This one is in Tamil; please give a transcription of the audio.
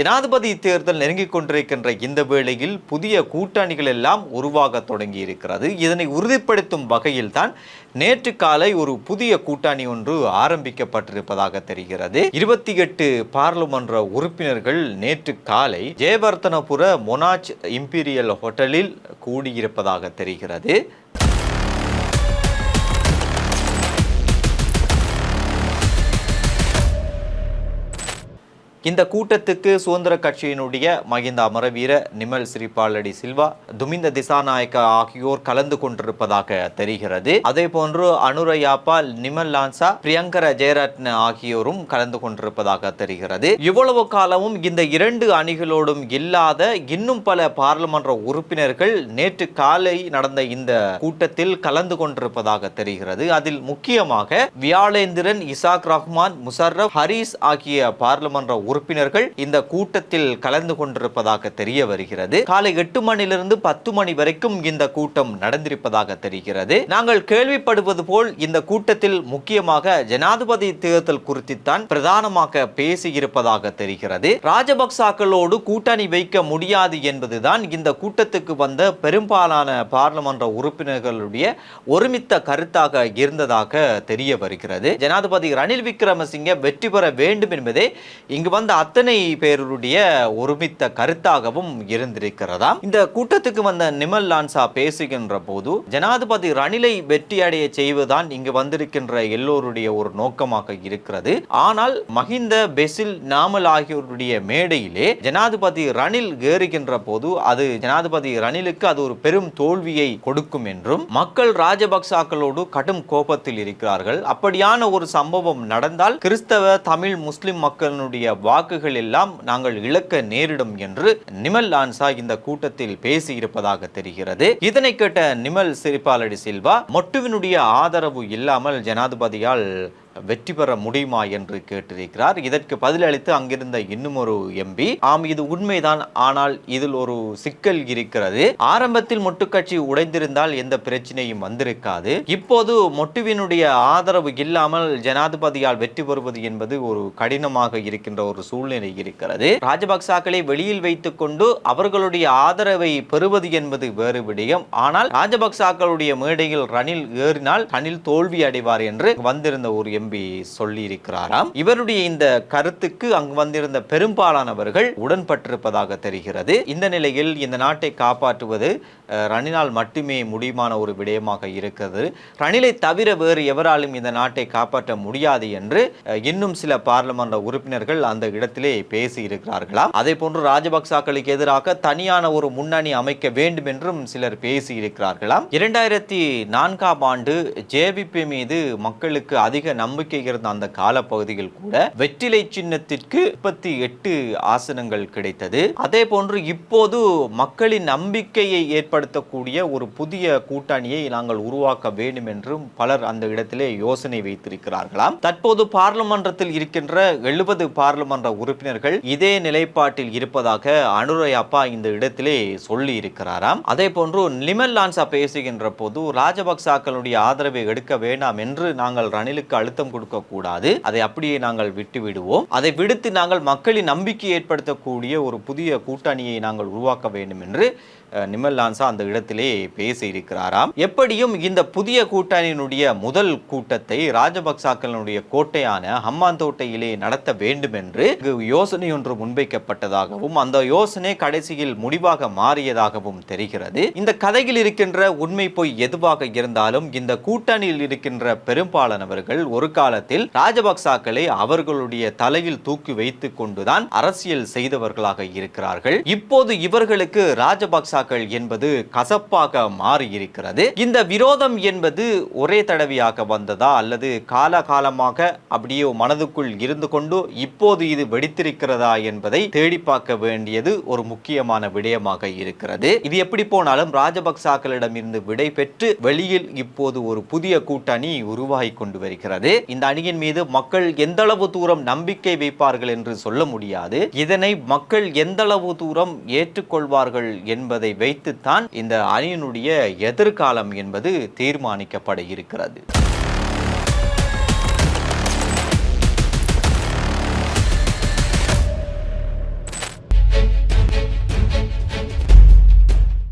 ஜனாதிபதி தேர்தல் நெருங்கிக் கொண்டிருக்கின்ற இந்த வேளையில் புதிய கூட்டணிகள் எல்லாம் உருவாக தொடங்கி இருக்கிறது இதனை உறுதிப்படுத்தும் வகையில்தான் நேற்று காலை ஒரு புதிய கூட்டணி ஒன்று ஆரம்பிக்கப்பட்டிருப்பதாக தெரிகிறது. இருபத்தி எட்டு பாராளுமன்ற உறுப்பினர்கள் நேற்று காலை ஜெயவர்த்தனபுர மொனாஜ் இம்பீரியல் ஹோட்டலில் கூடியிருப்பதாக தெரிகிறது. இந்த கூட்டத்துக்கு சுதந்திர கட்சியினுடைய மகிந்த அமரவீர நிமல் சிறிபாலடி சில்வா துமிந்த திசாநாயக்க ஆகியோர் கலந்து கொண்டிருப்பதாக தெரிகிறது. அதே போன்று அனுரயாப்பா நிமல் லான்சா பிரியங்கர ஜெயரத்ன ஆகியோரும் கலந்து கொண்டிருப்பதாக தெரிகிறது. இவ்வளவு காலமும் இந்த இரண்டு அணிகளோடும் இல்லாத இன்னும் பல பாராளுமன்ற உறுப்பினர்கள் நேற்று காலை நடந்த இந்த கூட்டத்தில் கலந்து கொண்டிருப்பதாக தெரிகிறது. அதில் முக்கியமாக வியாழேந்திரன் இசாக் ரஹ்மான் முசர்ரப் ஹரீஸ் ஆகிய பாராளுமன்ற உறுப்பினர்கள் இந்த கூட்டத்தில் கலந்து கொண்டிருப்பதாக தெரிய வருகிறது. காலை எட்டு மணிலிருந்து பத்து மணி வரைக்கும் இந்த கூட்டம் நடந்திருப்பதாக தெரிகிறது. நாங்கள் கேள்விப்படுவது போல் இந்த கூட்டத்தில் முக்கியமாக ஜனாதிபதி தேர்தல் குறித்துத்தான் பிரதானமாக பேசியிருப்பதாக தெரிகிறது. ராஜபக்சாக்களோடு கூட்டணி வைக்க முடியாது என்பதுதான் இந்த கூட்டத்துக்கு வந்த பெரும்பாலான பாராளுமன்ற உறுப்பினர்களுடைய ஒருமித்த கருத்தாக இருந்ததாக தெரிய வருகிறது. ஜனாதிபதி ரணில் விக்ரமசிங்க வெற்றி பெற வேண்டும் என்பதே இங்கு வந்த அத்தனை பேருடைய ஒருமித்த கருத்தாகவும் இருந்திருக்கிறதா இந்த கூட்டத்துக்கு வந்த நிமல் லான்சா பேசுகின்ற போது ஜனாதிபதி ரணிலை வெற்றியடைய செய்வதுதான் இங்கு வந்திருக்கின்ற எல்லோருடைய ஒரு நோக்கமாக இருக்கிறது. ஆனால் மஹிந்த பெசில் நாமல் ஆகியோருடைய மேடையிலே ஜனாதிபதி ரணில் ஏறுகின்ற போது அது ஜனாதிபதி ரணிலுக்கு அது ஒரு பெரும் தோல்வியை கொடுக்கும் என்றும் மக்கள் ராஜபக்சாக்களோடு கடும் கோபத்தில் இருக்கிறார்கள். அப்படியான ஒரு சம்பவம் நடந்தால் கிறிஸ்தவ தமிழ் முஸ்லிம் மக்களுடைய வாக்குகள் எல்லாம் நாங்கள் இழக்க நேரிடும் என்று நிமல் லான்சா இந்த கூட்டத்தில் பேசியிருப்பதாக தெரிகிறது. இதனை கேட்ட நிமல் சிரிபாலடி சில்வா மொட்டுவினுடைய ஆதரவு இல்லாமல் ஜனாதிபதியால் வெற்றி பெற முடியுமா என்று கேட்டிருக்கிறார். இதற்கு பதிலளித்து அங்கிருந்த இன்னும் ஒரு எம்பி ஆம் இது உண்மைதான். ஆனால் இதில் ஒரு சிக்கல் இருக்கிறது. ஆரம்பத்தில் மொட்டுக்கட்சி உடைந்திருந்தால் எந்த பிரச்சனையும் வந்திருக்காது. இப்போது மொட்டுவினுடைய ஆதரவு இல்லாமல் ஜனாதிபதியால் வெற்றி பெறுவது என்பது ஒரு கடினமாக இருக்கின்ற ஒரு சூழ்நிலை இருக்கிறது. ராஜபக்சாக்களை வெளியில் வைத்துக் கொண்டு அவர்களுடைய ஆதரவை பெறுவது என்பது வேறு விடயம். ஆனால் ராஜபக்சாக்களுடைய மேடையில் ரணில் ஏறினால் ரணில் தோல்வி அடைவார் என்று வந்திருந்த ஒரு எம்பி சொல்லி இருக்கிறாராம் இவருடைய இந்த கருத்துக்கு அங்கு வந்திருந்த பெரும்பாலானவர்கள் உடன்பட்டிருப்பதாக தெரிகிறது. இந்த நிலையில் இந்த நாட்டை காப்பாற்றுவது ரணினால் ரணிலால் மட்டுமே முடியுமான ஒரு விடயமாக இருக்கிறது. ரணிலை தவிர வேறு எவராலும் இந்த நாட்டை காப்பாற்ற முடியாது என்று இன்னும் சில பாராளுமன்ற உறுப்பினர்கள் அந்த இடத்திலே பேசி இருக்கிறார்களாம் அதே போன்று ராஜபக்சாக்களுக்கு எதிராக தனியான ஒரு முன்னணி அமைக்க வேண்டும் என்றும் சிலர் பேசி இருக்கிறார்களாம் இரண்டாயிரத்தி நான்காம் ஆண்டு ஜேபிபி மீது மக்களுக்கு அதிக நம்பிக்கை இருந்த அந்த காலப்பகுதியில் கூட வெற்றிலை சின்னத்திற்கு முப்பத்தி எட்டு ஆசனங்கள் கிடைத்தது. அதே போன்று இப்போது மக்களின் நம்பிக்கையை ஏற்படுத்தக்கூடிய ஒரு புதிய கூட்டணியை நாங்கள் உருவாக்க வேண்டும் என்றும் பலர் அந்த இடத்திலே யோசனை வைத்திருக்கிறார்களாம். தற்போது பார்லிமன்றத்தில் இருக்கின்ற எழுபது பாராளுமன்ற உறுப்பினர்கள் இதே நிலைப்பாட்டில் இருப்பதாக அனுரையப்பா இந்த இடத்திலே சொல்லி இருக்கிறாராம். அதே போன்று நிமல் லான்சா பேசுகின்ற போது ராஜபக்சாக்களுடைய ஆதரவை எடுக்க வேண்டாம் என்று நாங்கள் ரணிலுக்கு அழுத்த அழுத்தம் கொடுக்கக்கூடாது. அதை அப்படியே நாங்கள் விட்டு விடுவோம் அதை விடுத்து நாங்கள் மக்களின் நம்பிக்கை ஏற்படுத்தக்கூடிய ஒரு புதிய கூட்டணியை நாங்கள் உருவாக்க வேண்டும் என்று அஹ், நிமல் லான்சா அந்த இடத்திலே பேசி இருக்கிறாராம் எப்படியும் இந்த புதிய கூட்டணியினுடைய முதல் கூட்டத்தை ராஜபக்சாக்களுடைய கோட்டையான ஹம்மாந்தோட்டையிலே நடத்த வேண்டும் என்று யோசனை ஒன்று முன்வைக்கப்பட்டதாகவும் அந்த யோசனை கடைசியில் முடிவாக மாறியதாகவும் தெரிகிறது. இந்த கதையில் இருக்கின்ற உண்மை போய் எதுவாக இருந்தாலும் இந்த கூட்டணியில் இருக்கின்ற பெரும்பாலானவர்கள் ஒரு காலத்தில் ராஜபக்சாக்களை அவர்களுடைய தலையில் தூக்கி வைத்துக் கொண்டுதான் அரசியல் செய்தவர்களாக இருக்கிறார்கள். இப்போது இவர்களுக்கு ராஜபக்சாக்கள் என்பது கசப்பாக மாறி இருக்கிறது இந்த விரோதம் என்பது ஒரே தடவையாக வந்ததா அல்லது காலகாலமாக அப்படியே மனதுக்குள் இருந்து கொண்டு இப்போது இது வெடித்திருக்கிறதா என்பதை தேடி பார்க்க வேண்டியது ஒரு முக்கியமான விடயமாக இருக்கிறது. இது எப்படி போனாலும் ராஜபக்சாக்களிடம் இருந்து விடை பெற்று வெளியில் இப்போது ஒரு புதிய கூட்டணி உருவாகி கொண்டு வருகிறது. இந்த அணியின் மீது மக்கள் எந்த அளவு தூரம் நம்பிக்கை வைப்பார்கள் என்று சொல்ல முடியாது. இதனை மக்கள் எந்த அளவு தூரம் ஏற்றுக்கொள்வார்கள் என்பதை வைத்துத்தான் இந்த அணியினுடைய எதிர்காலம் என்பது தீர்மானிக்கப்பட இருக்கிறது.